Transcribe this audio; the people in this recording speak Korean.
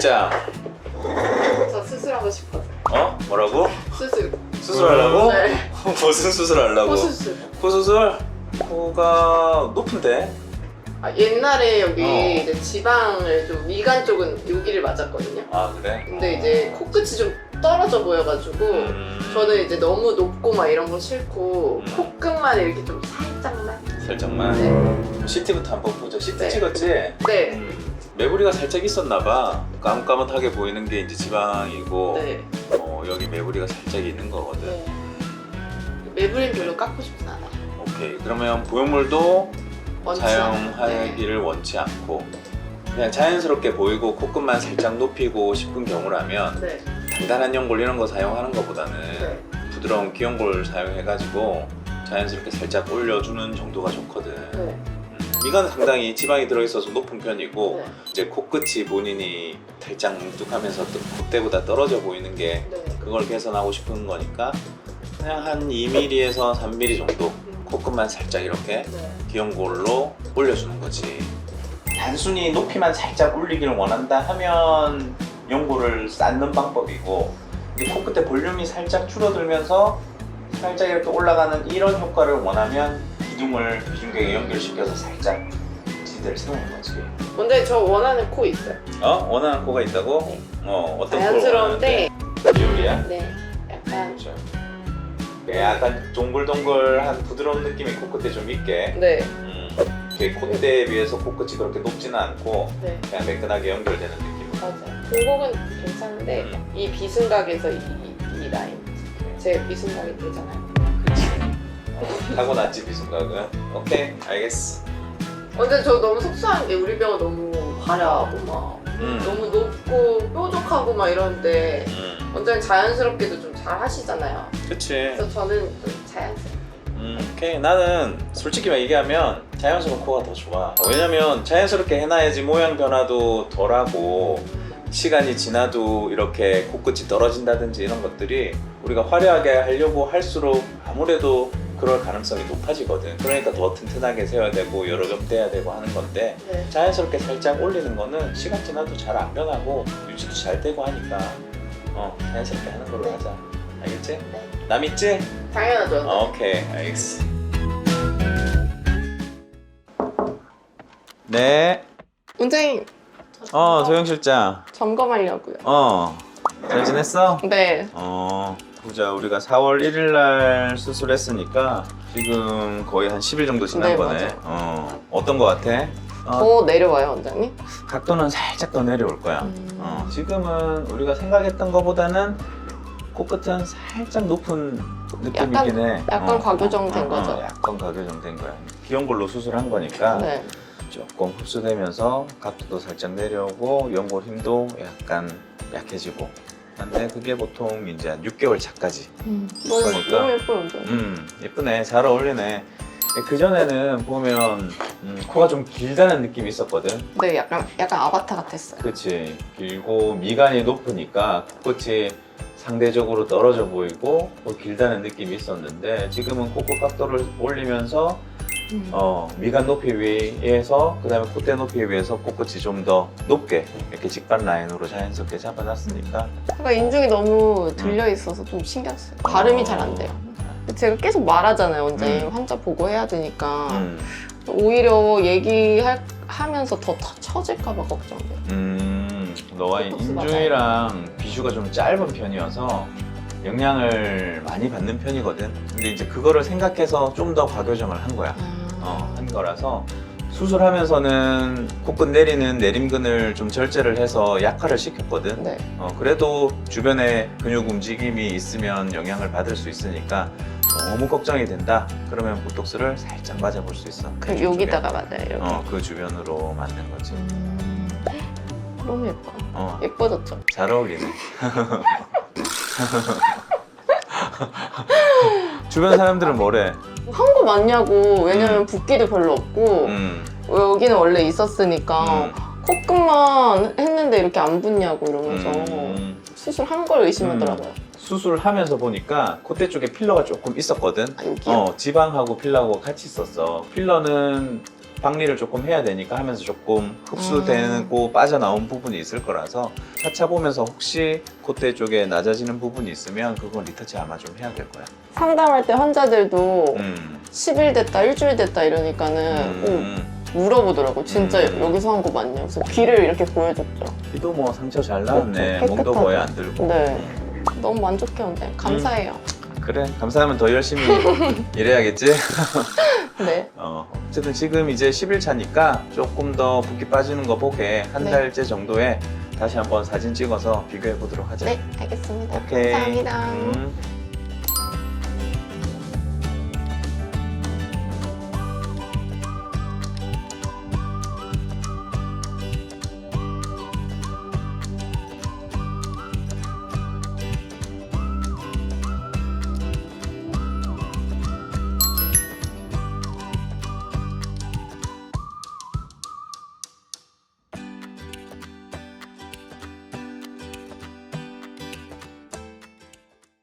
실장. 저 수술하고 싶어서. 어? 뭐라고? 수술. 수술하려고? 네. 무슨 수술하려고? 코 수술. 코 수술? 코가 높은데? 아, 옛날에 여기 어. 이제 지방을 좀 미간 쪽은 여기를 맞았거든요. 아 그래? 근데 이제 코끝이 좀 떨어져 보여가지고 음, 저는 이제 너무 높고 막 이런 거 싫고 음. 코끝만 이렇게 좀 살짝만. 살짝만. 네. CT부터 한번 보자. CT 네. 찍었지? 네. 음, 매부리가 살짝 있었나봐. 까뭇까뭇하게 보이는 게 이제 지방이고, 네. 어, 여기 매부리가 살짝 있는 거거든. 네. 매부린 별로 깎고 싶진 않아요. 오케이. 그러면 보형물도 원치 않아요. 사용하기를 원치 않고, 그냥 자연스럽게 보이고 코끝만 살짝 높이고 싶은 경우라면 네. 단단한 연골 이런 거 사용하는 것보다는 네. 부드러운 기연골 사용해가지고 자연스럽게 살짝 올려주는 정도가 좋거든. 네. 음, 미간은 상당히 지방이 들어있어서 높은 편이고 네. 이제 코끝이 본인이 살짝 뭉툭하면서 또 콧대보다 떨어져 보이는 게 네. 그걸 개선하고 싶은 거니까 그냥 한 2mm에서 3mm 정도 음. 코끝만 살짝 이렇게 네. 기연골로 올려주는 거지. 단순히 높이만 살짝 올리기를 원한다 하면 연골을 쌓는 방법이고 코끝에 볼륨이 살짝 줄어들면서 살짝 이렇게 올라가는 이런 효과를 원하면 기둥을 비중격에 연결시켜서 살짝 지대를 세우는 거지. 근데 저 원하는 코 있어요. 어? 원하는 코가 있다고? 네. 어 어떤 자연스러운데 비율이야? 네. 약간 그렇죠. 약간 동글동글한 부드러운 느낌이 코끝에 좀 있게 네. 음, 이렇게 콧대에 비해서 코끝이 그렇게 높지는 않고 네. 그냥 매끈하게 연결되는 느낌으로 맞아요. 공곡은 괜찮은데 음. 이 비순각에서 이, 이, 이 라인 제 비순각이 되잖아요. 그치 어, 타고 났지 비순각은 오케이 알겠어 근데 저 너무 속상한 게 우리 병원 너무 화려하고 막 음. 너무 높고 뾰족하고 막 이런데 음, 완전 자연스럽게도 좀 잘 하시잖아요. 그치 그래서 저는 좀 자연스럽게. 음, 오케이 나는 솔직히 얘기하면 자연스러운 코가 더 좋아 왜냐면 자연스럽게 해놔야지 모양 변화도 덜하고 시간이 지나도 이렇게 코끝이 떨어진다든지 이런 것들이 우리가 화려하게 하려고 할수록 아무래도 그럴 가능성이 높아지거든 그러니까 더 튼튼하게 세워야 되고 여러 겹 떼야 되고 하는 건데 네. 자연스럽게 살짝 올리는 거는 시간 지나도 잘 안 변하고 유지도 잘 되고 하니까 어 자연스럽게 하는 걸로 하자 알겠지? 네. 남 있지? 당연하죠. 어, 오케이 알겠어 네. 원장님 어, 도영 실장. 점검하려고요. 어. 잘 지냈어? 네. 어. 보자. 우리가 4월 1일 날 수술했으니까 지금 거의 한 10일 정도 지난 네, 거네. 맞아요. 어. 어떤 거 같아? 어, 더 내려와요, 원장님? 각도는 살짝 더 내려올 거야. 음. 어. 지금은 우리가 생각했던 것보다는 코끝은 살짝 높은 느낌이긴 해. 약간 과교정된 어, 거죠? 어, 약간 과교정된 거야. 기온골로 수술한 거니까 네. 조금 흡수되면서 각도도 살짝 내려오고 연골 힘도 약간 약해지고 근데 그게 보통 이제 한 6개월 차까지 음. 너무, 그러니까. 너무 예뻐요, 원장님. 음 예쁘네 잘 어울리네 그전에는 보면 음, 코가 좀 길다는 느낌이 있었거든 네, 약간, 약간 아바타 같았어요. 그치 길고 미간이 높으니까 코끝이 상대적으로 떨어져 보이고 뭐 길다는 느낌이 있었는데 지금은 코끝 각도를 올리면서 음. 어, 미간 높이 위에서 그다음에 콧대 높이 위에서 코끝이 좀 더 높게 이렇게 직반 라인으로 자연스럽게 잡아놨으니까 약간 인중이 너무 들려 있어서 좀 신경 써요. 발음이 잘 안 돼요. 제가 계속 말하잖아요, 원장님. 음. 환자 보고 해야 되니까. 음, 오히려 얘기하면서 더 터- 처질까봐 걱정돼요. 음, 너와 인중이랑 비주가 좀 짧은 편이어서 영향을 많이 받는 편이거든 근데 이제 그거를 생각해서 좀 더 과교정을 한 거야 어, 한 거라서 수술하면서는 코끝 내리는 내림근을 좀 절제를 해서 약화를 시켰거든 네. 어, 그래도 주변에 근육 움직임이 있으면 영향을 받을 수 있으니까 너무 걱정이 된다. 그러면 보톡스를 살짝 맞아볼 수 있어. 그주 여기다가 맞아요. 주변. 어, 그 주변으로 맞는 거지. 음. 너무 예뻐요. 어, 예뻐졌죠? 잘 어울리네. 주변 사람들은 뭐래? 한 거 맞냐고. 왜냐면 붓기도 별로 없고, 음, 여기는 원래 있었으니까, 음, 코끝만 했는데 이렇게 안 붓냐고 이러면서 음. 수술한 걸 의심하더라고요. 수술하면서 보니까 콧대 쪽에 필러가 조금 있었거든. 아, 여기요? 어, 지방하고 필러하고 같이 있었어. 필러는 박리를 조금 해야 되니까 하면서 조금 음. 흡수되고 빠져나온 부분이 있을 거라서 차차 보면서 혹시 콧대 쪽에 낮아지는 부분이 있으면 그건 리터치 아마 좀 해야 될 거야. 상담할 때 환자들도 음. 10일 됐다, 일주일 됐다 이러니까는 꼭 음. 물어보더라고. 진짜 음. 여기서 한 거 맞냐? 그래서 귀를 이렇게 보여줬죠. 귀도 뭐 상처 잘 나왔네. 그렇죠. 몸도 깨끗하고. 거의 안 들고. 네. 너무 만족해요. 네. 감사해요. 그래 감사하면 더 열심히 일해야겠지. 네. 어, 어쨌든 지금 이제 10일 차니까 조금 더 붓기 빠지는 거 보게 한 네. 달째 정도에 다시 한번 사진 찍어서 비교해 보도록 하자. 네, 알겠습니다. 오케이. 감사합니다. 음.